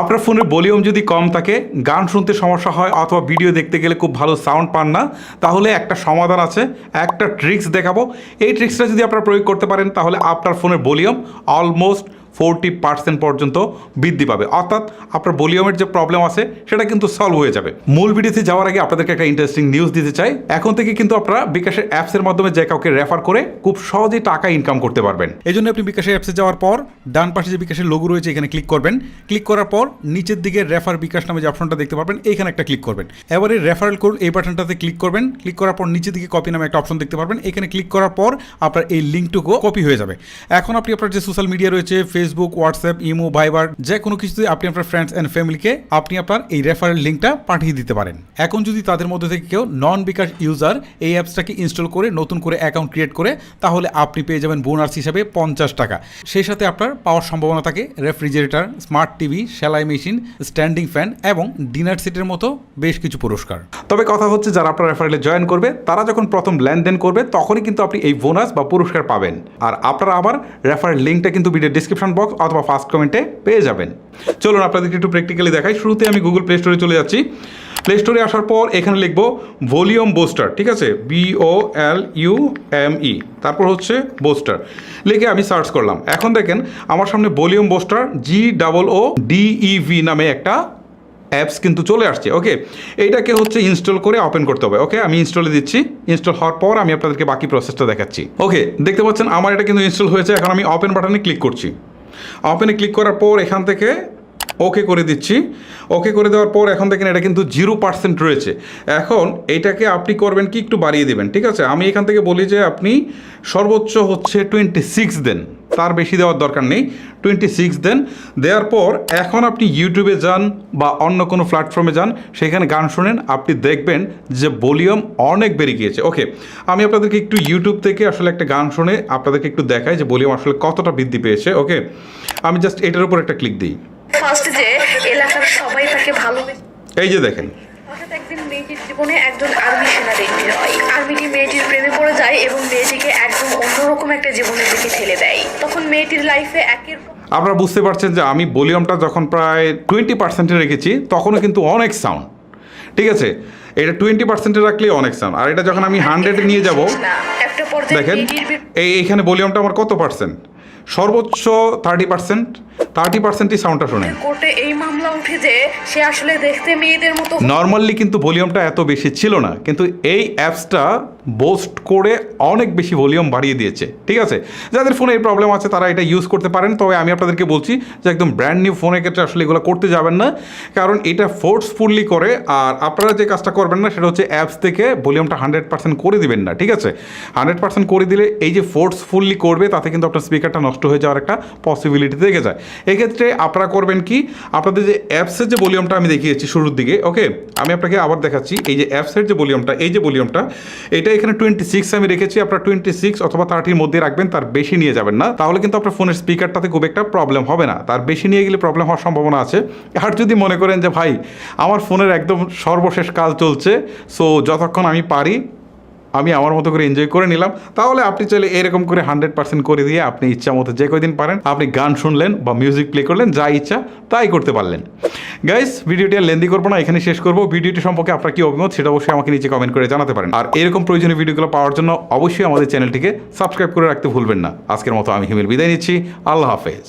আপনার ফোনের ভলিউম যদি কম থাকে, গান শুনতে সমস্যা হয় অথবা ভিডিও দেখতে গেলে খুব ভালো সাউন্ড পান না, তাহলে একটা সমাধান আছে, একটা ট্রিক্স দেখাবো। এই ট্রিক্সটা যদি আপনারা প্রয়োগ করতে পারেন, তাহলে আপনার ফোনের ভলিউম অলমোস্ট ফোরটি পার্সেন্ট পর্যন্ত বৃদ্ধি পাবে। অর্থাৎ আপনার ভলিউমের যে প্রবলেম আছে, সেটা কিন্তু সলভ হয়ে যাবে। মূল ভিডিওতে যাওয়ার আগে আপনাদেরকে একটা ইন্টারেস্টিং নিউজ দিতে চাই। এখন থেকে কিন্তু আপনারা বিকাশের অ্যাপসের মাধ্যমে যে কাউকে রেফার করে খুব সহজেই টাকা ইনকাম করতে পারবেন। এই জন্য আপনি বিকাশের অ্যাপসে যাওয়ার পর ডান পাশে যে বিকাশের লোগো রয়েছে, এখানে ক্লিক করবেন। ক্লিক করার পর নিচের দিকে রেফার বিকাশ নামে যে অপশনটা দেখতে পাবেন এখানে একটা ক্লিক করবেন। এবারে রেফারেল কোড এই বাটনটাতে ক্লিক করবেন। ক্লিক করার পর নিচের দিকে কপি নামে একটা অপশন দেখতে পারবেন। এখানে ক্লিক করার পর আপনার এই লিঙ্কটুকু কপি হয়ে যাবে। এখন আপনি আপনার যে সোশ্যাল মিডিয়া রয়েছে ফেসবুক হোয়াটসঅ্যাপ ইমো ভাইবার যে কোনো কিছুতে আপনি আপনার ফ্রেন্ডস অ্যান্ড ফ্যামিলিকে আপনি আপনার এই রেফারেল লিঙ্কটা পাঠিয়ে দিতে পারেন। এখন যদি তাদের মধ্যে থেকে কেউ নন বিকাশ ইউজার এই অ্যাপসটাকে ইনস্টল করে, নতুন করে অ্যাকাউন্ট ক্রিয়েট করে, তাহলে আপনি পেয়ে যাবেন বোনাস হিসাবে পঞ্চাশ টাকা। সেই সাথে আপনার পাওয়ার সম্ভাবনা থাকে রেফ্রিজারেটর স্মার্ট টিভি সেলাই মেশিন স্ট্যান্ডিং ফ্যান এবং ডিনার সেটের মতো বেশ কিছু পুরস্কার। তবে কথা হচ্ছে যারা আপনার রেফারেলে জয়েন করবে, তারা যখন প্রথম লেনদেন করবে, তখনই কিন্তু আপনি এই বোনাস বা পুরস্কার পাবেন। আর আপনারা আবার রেফারেল লিঙ্কটা কিন্তু ভিডিও ডিসক্রিপশন বক্স অথবা ফার্স্ট কমেন্টে পেয়ে যাবেন। চলুন আপনাদেরকে একটু প্র্যাকটিক্যালি দেখাই। শুরুতে আমি গুগল প্লে স্টোরে চলে যাচ্ছি। প্লে স্টোরে আসার পর এখানে লিখব ভলিউম বোস্টার ঠিক আছে? V O L U M E তারপর হচ্ছে বোস্টার লিখে আমি সার্চ করলাম। এখন দেখেন, আমার সামনে volume booster G double O D E V নামে একটা অ্যাপস কিন্তু চলে আসছে ওকে এইটাকে হচ্ছে ইনস্টল করে ওপেন করতে হবে ওকে আমি ইনস্টলে দিচ্ছি ইনস্টল হওয়ার পর আমি আপনাদেরকে বাকি প্রসেসটা দেখাচ্ছি ওকে দেখতে পাচ্ছেন আমার এটা কিন্তু ইনস্টল হয়েছে, এখন আমি ওপেন বাটনে ক্লিক করছি। ওপেনে ক্লিক করার পর এখান থেকে ওকে করে দিচ্ছি ওকে করে দেওয়ার পর এখন দেখেন এটা কিন্তু জিরো পার্সেন্ট রয়েছে। এখন এইটাকে আপনি করবেন কি? একটু বাড়িয়ে দেবেন, ঠিক আছে? আমি এখান থেকে বলি যে আপনি সর্বোচ্চ হচ্ছে টোয়েন্টি সিক্স দেন। তার বেশি দেওয়ার দরকার নেই টোয়েন্টি সিক্স দেন। দেওয়ার পর এখন আপনি ইউটিউবে যান বা অন্য কোনো প্ল্যাটফর্মে যান সেখানে গান শোনেন আপনি দেখবেন যে ভলিউম অনেক বেড়ে গিয়েছে। ওকে আমি আপনাদেরকে একটু ইউটিউব থেকে আসলে একটা গান শুনে আপনাদেরকে একটু দেখাই যে ভলিউম আসলে কতটা বৃদ্ধি পেয়েছে। ওকে আমি জাস্ট এটার উপর একটা ক্লিক দিই। ফার্স্ট যে এলাকার সবাই তাকে ভালোবেসে এই যে দেখেন। হঠাৎ একদিন মেয়েটির জীবনে একজন আর্মি সেনা দেখতে হয়। আর্মিটি লাইফে একের আপনারা বুঝতে পারছেন যে আমি ভলিউমটা যখন প্রায় টোয়েন্টি পার্সেন্টে রেখেছি তখনও কিন্তু অনেক সাউন্ড ঠিক আছে? এটা টোয়েন্টি পার্সেন্টে রাখলে অনেক সাউন্ড আর এটা যখন আমি হান্ড্রেডে নিয়ে যাব দেখেন এই এইখানে ভলিউমটা আমার কত পার্সেন্ট সর্বোচ্চ থার্টি পার্সেন্ট থার্টি পার্সেন্টই সাউন্ডটা শোনেন কোর্টে এই মামলা উঠে যে সে আসলে দেখতে মেয়েদের মতো নর্মালি কিন্তু ভলিউমটা এত বেশি ছিল না কিন্তু এই অ্যাপসটা বোস্ট করে অনেক বেশি ভলিউম বাড়িয়ে দিয়েছে ঠিক আছে? যাদের ফোনে এই প্রবলেম আছে তারা এটা ইউজ করতে পারেন তবে আমি আপনাদেরকে বলছি যে একদম ব্র্যান্ড নিউ ফোনের ক্ষেত্রে আসলে এগুলো করতে যাবেন না কারণ এটা ফোর্সফুলি করে আর আপনারা যে কাজটা করবেন না সেটা হচ্ছে অ্যাপস থেকে ভলিউমটা হান্ড্রেড পার্সেন্ট করে দিবেন না ঠিক আছে? হান্ড্রেড পার্সেন্ট করে দিলে এই যে ফোর্সফুলি করবে তাতে কিন্তু আপনার স্পিকারটা নষ্ট হয়ে যাওয়ার একটা পসিবিলিটি থেকে যায়। এক্ষেত্রে আপনারা করবেন কি? আপনাদের যে অ্যাপসের যে ভলিউমটা আমি দেখিয়েছি শুরুর দিকে ওকে আমি আপনাকে আবার দেখাচ্ছি, এই যে অ্যাপসের যে ভলিউমটা এই যে ভলিউমটা এটা এখানে টোয়েন্টি সিক্স আমি রেখেছি, আপনার টোয়েন্টি সিক্স অথবা থার্টির মধ্যে রাখবেন, তার বেশি নিয়ে যাবেন না। তাহলে কিন্তু আপনার ফোনের স্পিকারটাতে খুব একটা প্রবলেম হবে না। তার বেশি নিয়ে গেলে প্রবলেম হওয়ার সম্ভাবনা আছে। আর যদি মনে করেন যে, ভাই, আমার ফোনের একদম সর্বশেষ কাজ চলছে সো যতক্ষণ আমি পারি আমি আমার মতো করে এনজয় করে নিলাম। তাহলে আপনি চাইলে এরকম করে হান্ড্রেড পার্সেন্ট করে দিয়ে আপনি ইচ্ছা মতো যে কয়দিন পারেন, আপনি গান শুনলেন বা মিউজিক প্লে করলেন, যা ইচ্ছা তাই করতে পারলেন। গাইস ভিডিওটি আর লেন্দি করব না, এখানে শেষ করব। ভিডিওটি সম্পর্কে আপনার কি অভিমত, সেটা অবশ্যই আমাকে নিচে কমেন্ট করে জানাতে পারেন। আর এরকম প্রয়োজনীয় ভিডিওগুলো পাওয়ার জন্য অবশ্যই আমাদের চ্যানেলটিকে সাবস্ক্রাইব করে রাখতে ভুলবেন না। আজকের মতো আমি হিমেল বিদায় নিচ্ছি। আল্লাহ হাফেজ।